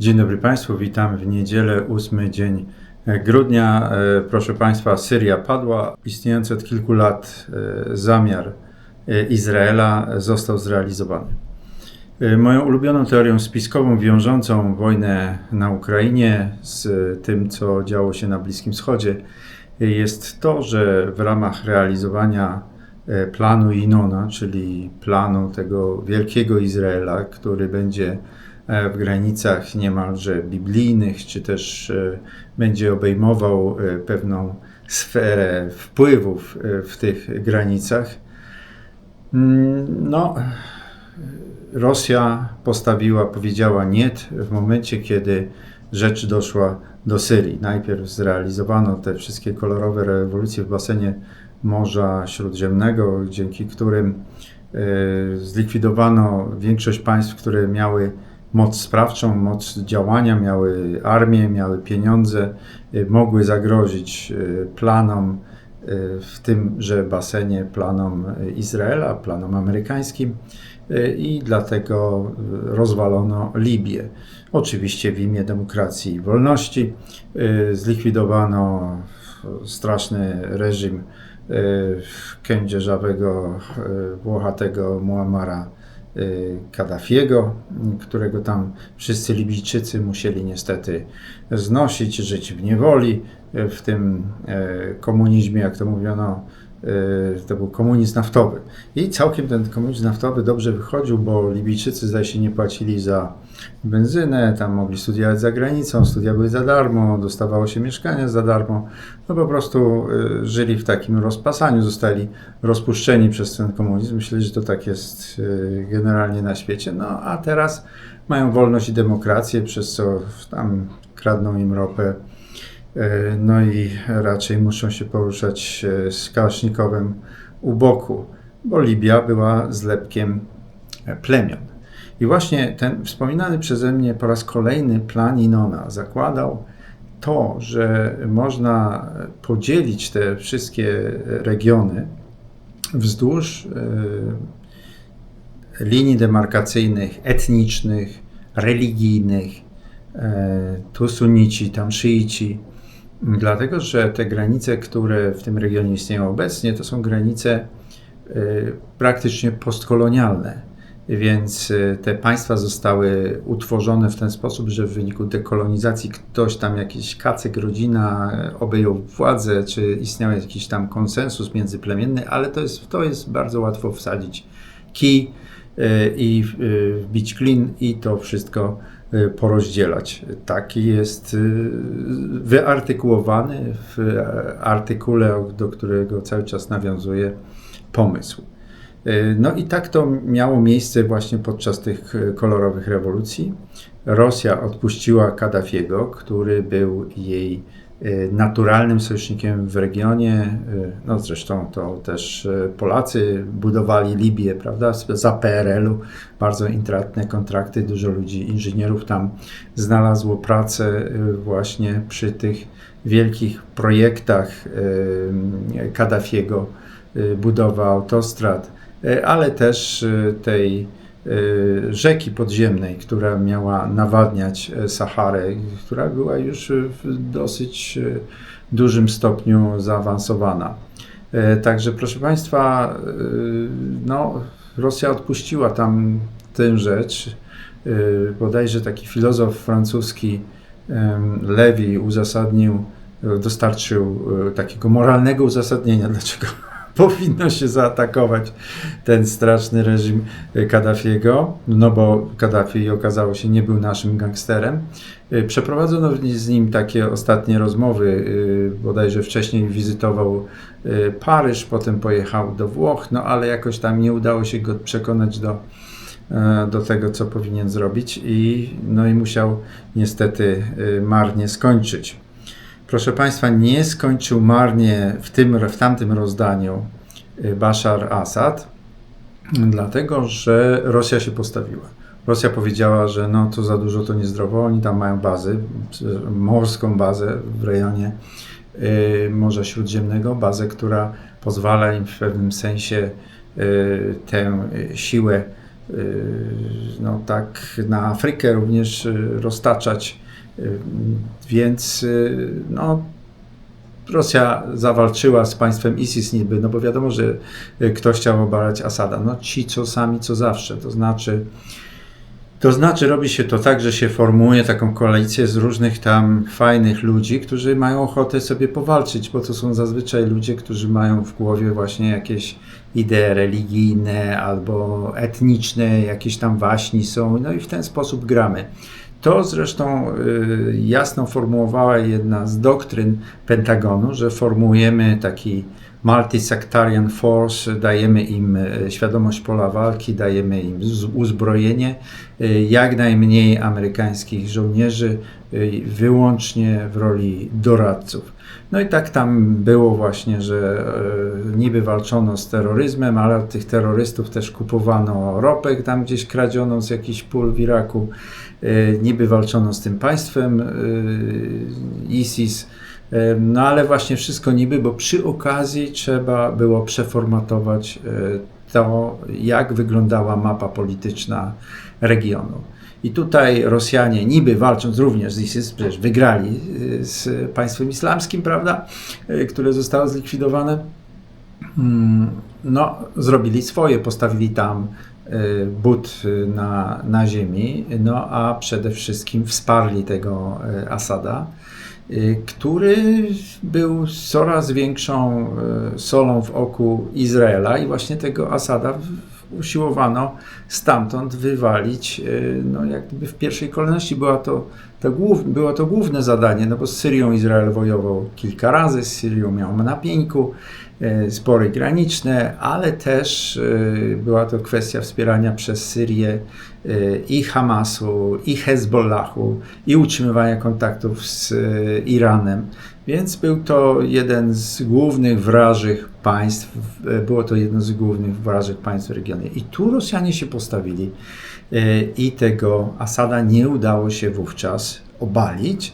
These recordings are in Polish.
Dzień dobry Państwu, witam w niedzielę, ósmy dzień grudnia. E, Proszę Państwa, Syria padła. Istniejący od kilku lat e, zamiar e, Izraela został zrealizowany. Moją ulubioną teorią spiskową wiążącą wojnę na Ukrainie z tym, co działo się na Bliskim Wschodzie, jest to, że w ramach realizowania planu Inona, czyli planu tego wielkiego Izraela, który będzie w granicach niemalże biblijnych, czy też e, będzie obejmował e, pewną sferę wpływów e, w tych granicach. Mm, No, Rosja postawiła, powiedziała nie w momencie, kiedy rzecz doszła do Syrii. Najpierw zrealizowano te wszystkie kolorowe rewolucje w basenie Morza Śródziemnego, dzięki którym e, zlikwidowano większość państw, które miały moc sprawczą, moc działania, miały armię, miały pieniądze, e, mogły zagrozić e, planom, e, w tymże basenie planom Izraela, planom amerykańskim i dlatego rozwalono Libię. Oczywiście w imię demokracji i wolności zlikwidowano straszny reżim kędzierzawego, włochatego Muamara Kaddafiego, którego tam wszyscy Libijczycy musieli niestety znosić, żyć w niewoli, w tym e, komunizmie, jak to mówiono, to był komunizm naftowy. I całkiem ten komunizm naftowy dobrze wychodził, bo Libijczycy zdaje się nie płacili za benzynę, tam mogli studiować za granicą, studia były za darmo, dostawało się mieszkania za darmo. No po prostu y, żyli w takim rozpasaniu, zostali rozpuszczeni przez ten komunizm. Myślę, że to tak jest y, generalnie na świecie. No a teraz mają wolność i demokrację, przez co tam kradną im ropę. Y, No i raczej muszą się poruszać y, z kałasznikowem u boku, bo Libia była zlepkiem e, plemion. I właśnie ten wspominany przeze mnie po raz kolejny plan Inona zakładał to, że można podzielić te wszystkie regiony wzdłuż e, linii demarkacyjnych, etnicznych, religijnych. E, Tu sunici, tam szyici. Dlatego, że te granice, które w tym regionie istnieją obecnie, to są granice e, praktycznie postkolonialne. Więc e, te państwa zostały utworzone w ten sposób, że w wyniku dekolonizacji ktoś tam, jakiś kacyk, rodzina e, obejął władzę, czy istniał jakiś tam konsensus międzyplemienny, ale to jest, to jest bardzo łatwo wsadzić kij i wbić klin i to wszystko porozdzielać. Taki jest e, wyartykułowany w e, artykule, do którego cały czas nawiązuje pomysł. E, No i tak to miało miejsce właśnie podczas tych e, kolorowych rewolucji. Rosja odpuściła Kaddafiego, który był jej naturalnym sojusznikiem w regionie. E, No zresztą to też e, Polacy budowali Libię, prawda, za PRL-u. Bardzo intratne kontrakty, dużo ludzi, inżynierów tam znalazło pracę właśnie przy tych wielkich projektach Kaddafiego, budowa autostrad, ale też tej rzeki podziemnej, która miała nawadniać e, Saharę, która była już w dosyć e, dużym stopniu zaawansowana. E, Także proszę Państwa, no, Rosja odpuściła tam tę rzecz. Bodajże taki filozof francuski Lewi uzasadnił, dostarczył takiego moralnego uzasadnienia, dlaczego powinno się zaatakować ten straszny reżim e, Kaddafiego, no bo Kaddafi okazało się nie był naszym gangsterem. E, Przeprowadzono z nim takie ostatnie rozmowy, e, bodajże wcześniej wizytował Paryż, potem pojechał do Włoch, no ale jakoś tam nie udało się go przekonać do, do tego, co powinien zrobić i, no i musiał niestety marnie skończyć. Proszę Państwa, nie skończył marnie w, tym, w tamtym rozdaniu y, Bashar Assad, dlatego że Rosja się postawiła. Rosja powiedziała, że no to za dużo, to niezdrowo. Oni tam mają bazy, y, morską bazę w rejonie y, Morza Śródziemnego, bazę, która pozwala im w pewnym sensie tę siłę no tak na Afrykę również roztaczać. Więc no, Rosja zawalczyła z państwem ISIS niby, no bo wiadomo, że ktoś chciał obalać Asada. No ci co sami, co zawsze. To znaczy, to znaczy robi się to tak, że się formuje taką koalicję z różnych tam fajnych ludzi, którzy mają ochotę sobie powalczyć, bo to są zazwyczaj ludzie, którzy mają w głowie właśnie jakieś idee religijne albo etniczne, jakieś tam waśni są, no i w ten sposób gramy. To zresztą y, jasno formułowała jedna z doktryn Pentagonu, że formujemy taki multi-sectarian force, dajemy im e, świadomość pola walki, dajemy im uzbrojenie, e, jak najmniej amerykańskich żołnierzy, wyłącznie w roli doradców. No i tak tam było właśnie, że niby walczono z terroryzmem, ale od tych terrorystów też kupowano ropę tam gdzieś kradzioną z jakichś pól w Iraku. Niby walczono z tym państwem ISIS no ale właśnie wszystko niby, bo przy okazji trzeba było przeformatować to, jak wyglądała mapa polityczna regionu. I tutaj Rosjanie, niby walcząc również z ISIS, przecież wygrali e, z państwem islamskim, prawda, e, które zostało zlikwidowane, mm, no, zrobili swoje, postawili tam but na, na ziemi, no a przede wszystkim wsparli tego Asada. Y, który był coraz większą y, solą w oku Izraela i właśnie tego Asada usiłowano stamtąd wywalić, y, no jakby w pierwszej kolejności. Była to, to głów, było to główne zadanie, no bo z Syrią Izrael wojował kilka razy, z Syrią miał na spory graniczne, ale też była to kwestia wspierania przez Syrię i Hamasu, i Hezbollahu, i utrzymywania kontaktów z e, Iranem. Więc był to jeden z głównych wrażych państw, e, było to jedno z głównych wrażych państw w regionie. I tu Rosjanie się postawili e, i tego Asada nie udało się wówczas obalić.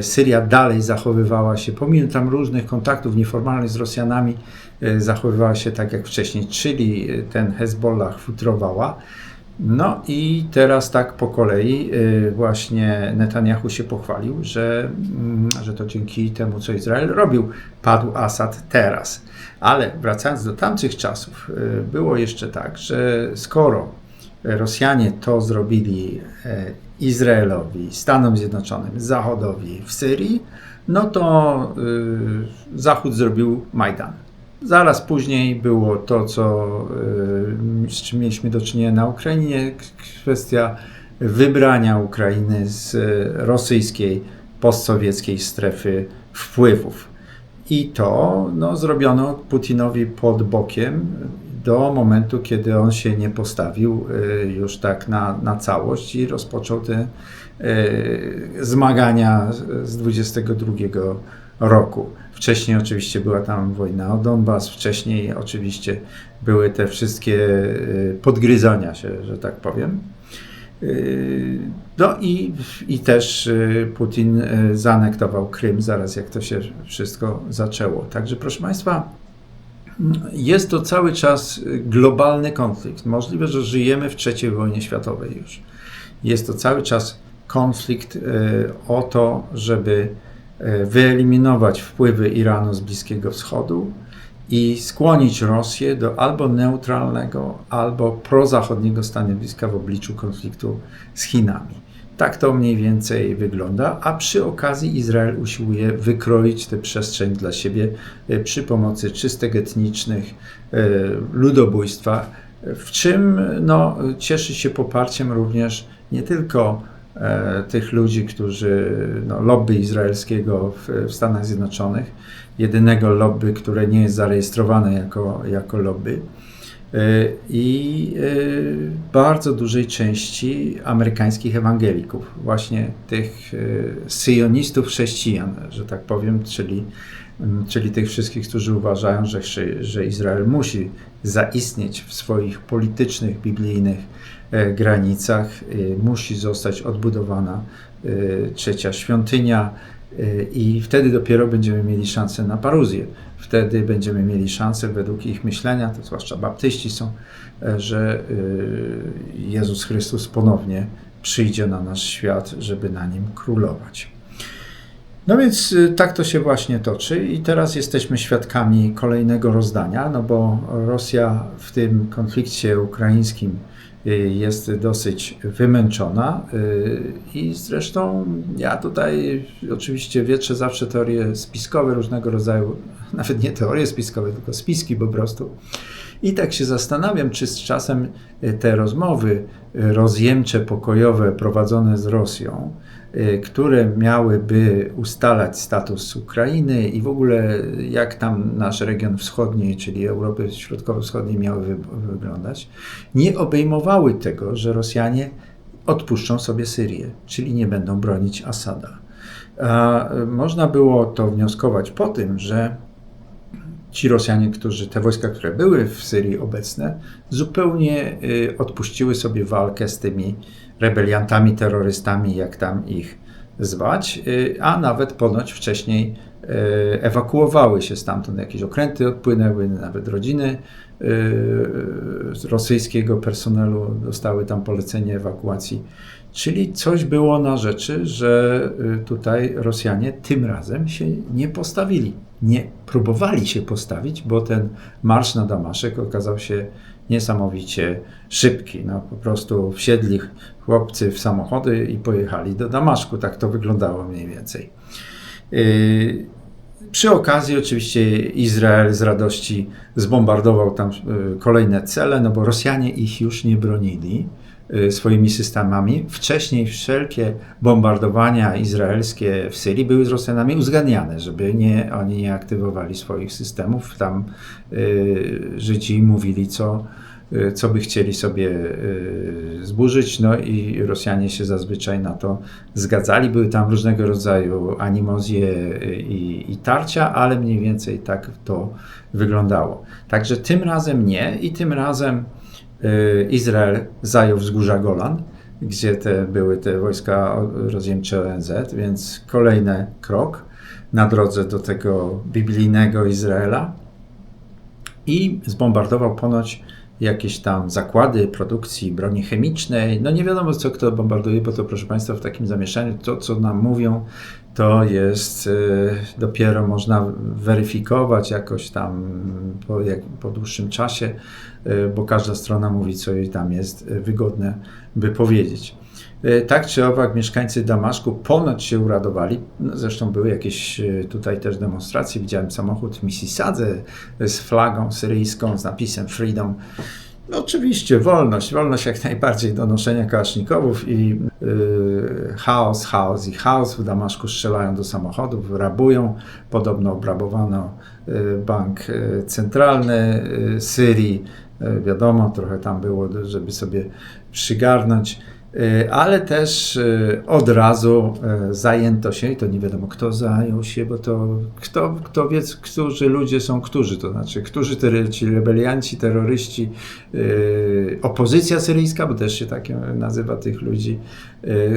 Syria dalej zachowywała się, pomimo tam różnych kontaktów nieformalnych z Rosjanami, zachowywała się tak jak wcześniej, czyli ten Hezbollah futrowała. No i teraz tak po kolei y, właśnie Netanyahu się pochwalił, że, mm, że to dzięki temu, co Izrael robił, padł Assad teraz. Ale wracając do tamtych czasów, y, było jeszcze tak, że skoro Rosjanie to zrobili Izraelowi, Stanom Zjednoczonym, Zachodowi w Syrii, no to y, Zachód zrobił Majdan. Zaraz później było to, co, y, z czym mieliśmy do czynienia na Ukrainie, kwestia wybrania Ukrainy z rosyjskiej, postsowieckiej strefy wpływów. I to no, zrobiono Putinowi pod bokiem do momentu, kiedy on się nie postawił y, już tak na, na całość i rozpoczął te y, zmagania z 22 roku. Wcześniej oczywiście była tam wojna o Donbas, wcześniej oczywiście były te wszystkie y, podgryzania się, że tak powiem. No i, i też Putin zaanektował Krym zaraz jak to się wszystko zaczęło. Także proszę Państwa, jest to cały czas globalny konflikt. Możliwe, że żyjemy w III wojnie światowej już. Jest to cały czas konflikt o to, żeby E, wyeliminować wpływy Iranu z Bliskiego Wschodu i skłonić Rosję do albo neutralnego, albo prozachodniego stanowiska w obliczu konfliktu z Chinami. Tak to mniej więcej wygląda, a przy okazji Izrael usiłuje wykroić tę przestrzeń dla siebie e, przy pomocy czystek etnicznych, e, ludobójstwa, w czym no, cieszy się poparciem również nie tylko tych ludzi, którzy, no, lobby izraelskiego w, w, Stanach Zjednoczonych, jedynego lobby, które nie jest zarejestrowane jako, jako lobby, e, i e, bardzo dużej części amerykańskich ewangelików, właśnie tych syjonistów chrześcijan, że tak powiem, czyli, czyli tych wszystkich, którzy uważają, że, że Izrael musi zaistnieć w swoich politycznych, biblijnych E, granicach e, musi zostać odbudowana e, trzecia świątynia, I wtedy dopiero będziemy mieli szansę na paruzję. Wtedy będziemy mieli szansę, według ich myślenia, to zwłaszcza baptyści są, że Jezus Chrystus ponownie przyjdzie na nasz świat, żeby na nim królować. No więc tak to się właśnie toczy i teraz jesteśmy świadkami kolejnego rozdania, no bo Rosja w tym konflikcie ukraińskim jest dosyć wymęczona y, i zresztą ja tutaj oczywiście wietrzę zawsze teorie spiskowe różnego rodzaju, nawet nie teorie spiskowe, tylko spiski po prostu. I tak się zastanawiam, czy z czasem te rozmowy rozjemcze, pokojowe prowadzone z Rosją, Y, które miałyby ustalać status Ukrainy i w ogóle jak tam nasz region wschodni, czyli Europy Środkowo-Wschodniej miały wy wyglądać, nie obejmowały tego, że Rosjanie odpuszczą sobie Syrię, czyli nie będą bronić Asada. A można było to wnioskować po tym, że ci Rosjanie, którzy, te wojska, które były w Syrii obecne, zupełnie y, odpuściły sobie walkę z tymi rebeliantami, terrorystami, jak tam ich zwać, y, a nawet ponoć wcześniej y, ewakuowały się stamtąd, jakieś okręty odpłynęły, nawet rodziny rosyjskiego personelu dostały tam polecenie ewakuacji. Czyli coś było na rzeczy, że tutaj Rosjanie tym razem się nie postawili. Nie próbowali się postawić, bo ten marsz na Damaszek okazał się niesamowicie szybki. No, po prostu wsiedli chłopcy w samochody i pojechali do Damaszku. Tak to wyglądało mniej więcej. Yy, przy okazji oczywiście Izrael z radości zbombardował tam yy, kolejne cele, no bo Rosjanie ich już nie bronili swoimi systemami. Wcześniej wszelkie bombardowania izraelskie w Syrii były z Rosjanami uzgadniane, żeby nie, oni nie aktywowali swoich systemów. Tam Żydzi mówili, co, Y, co by chcieli sobie y, zburzyć, no i Rosjanie się zazwyczaj na to zgadzali. Były tam różnego rodzaju animozje y, i, i tarcia, ale mniej więcej tak to wyglądało. Także tym razem nie i tym razem Izrael zajął wzgórza Golan, gdzie te były te wojska rozjemcze ONZ, więc kolejny krok na drodze do tego biblijnego Izraela i zbombardował ponoć jakieś tam zakłady produkcji broni chemicznej. No nie wiadomo, co kto bombarduje, bo to proszę Państwa w takim zamieszaniu, to co nam mówią, to jest y, dopiero można weryfikować jakoś tam po, jak, po dłuższym czasie, y, bo każda strona mówi, co jej tam jest wygodne, by powiedzieć. Y, tak czy owak, mieszkańcy Damaszku ponoć się uradowali. No, zresztą były jakieś tutaj też demonstracje. Widziałem samochód Mississadze z flagą syryjską, z napisem Freedom. No, oczywiście, wolność, wolność jak najbardziej do noszenia kałasznikowów i yy, chaos, chaos i chaos. W Damaszku strzelają do samochodów, rabują. Podobno obrabowano yy, bank centralny yy, Syrii. Wiadomo, trochę tam było, żeby sobie przygarnąć. Y, ale też y, od razu y, zajęto się, i to nie wiadomo kto zajął się, bo to kto, kto wie, którzy ludzie są którzy, to znaczy, którzy te, ci rebelianci, terroryści, opozycja syryjska, bo też się tak nazywa tych ludzi,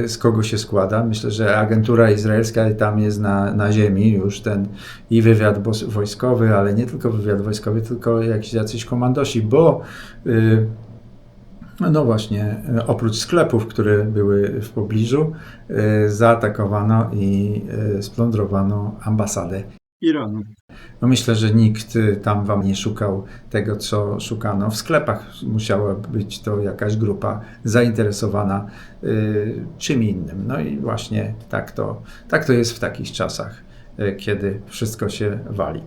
z kogo się składa. Myślę, że agentura izraelska tam jest na, na ziemi już ten i wywiad wojskowy, ale nie tylko wywiad wojskowy, tylko jakiś jacyś komandosi, bo no właśnie, e, oprócz sklepów, które były w pobliżu, e, zaatakowano i e, splądrowano ambasadę Iranu. No myślę, że nikt tam wam nie szukał tego, co szukano w sklepach. Musiała być to jakaś grupa zainteresowana y, czym innym. No i właśnie tak to, tak to jest w takich czasach, y, kiedy wszystko się wali.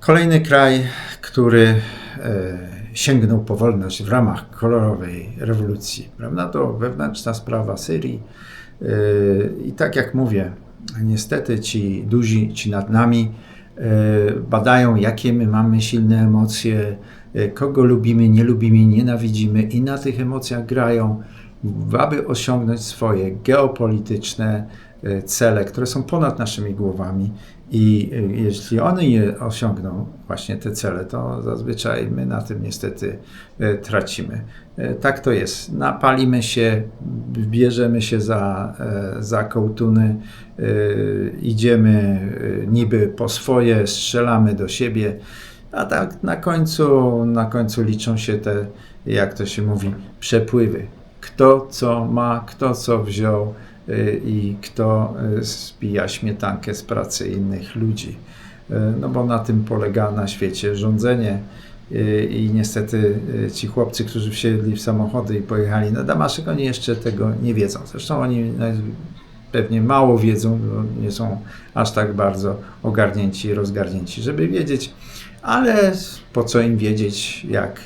Kolejny kraj, który y, sięgnął po wolność w ramach kolorowej rewolucji. Prawda? To wewnętrzna sprawa Syrii. Yy, I tak jak mówię, niestety ci duzi, ci nad nami yy, badają, jakie my mamy silne emocje, yy, kogo lubimy, nie lubimy, nienawidzimy i na tych emocjach grają, aby osiągnąć swoje geopolityczne cele, które są ponad naszymi głowami I y, jeśli one nie osiągną właśnie te cele, to zazwyczaj my na tym niestety y, tracimy. Y, Tak to jest. Napalimy się, bierzemy się za, e, za kołtuny, idziemy niby po swoje, strzelamy do siebie, a tak na końcu, na końcu liczą się te, jak to się mówi, przepływy. Kto co ma, kto co wziął i kto y, spija śmietankę z pracy innych ludzi. Y, No bo na tym polega na świecie rządzenie. Y, I niestety y, ci chłopcy, którzy wsiedli w samochody i pojechali na Damaszek, oni jeszcze tego nie wiedzą. Zresztą oni pewnie mało wiedzą, bo nie są aż tak bardzo ogarnięci rozgarnięci, żeby wiedzieć, ale po co im wiedzieć, jak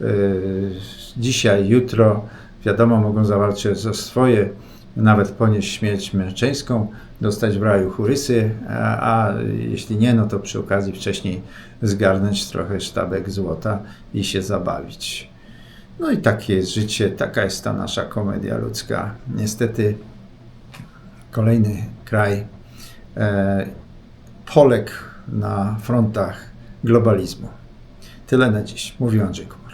y, dzisiaj, jutro, wiadomo, mogą zawalczyć o swoje, nawet ponieść śmierć męczeńską, dostać w raju churysy, a, a jeśli nie, no to przy okazji wcześniej zgarnąć trochę sztabek złota i się zabawić. No i takie jest życie, taka jest ta nasza komedia ludzka. Niestety kolejny kraj e, poległ na frontach globalizmu. Tyle na dziś. Mówił Andrzej Kup.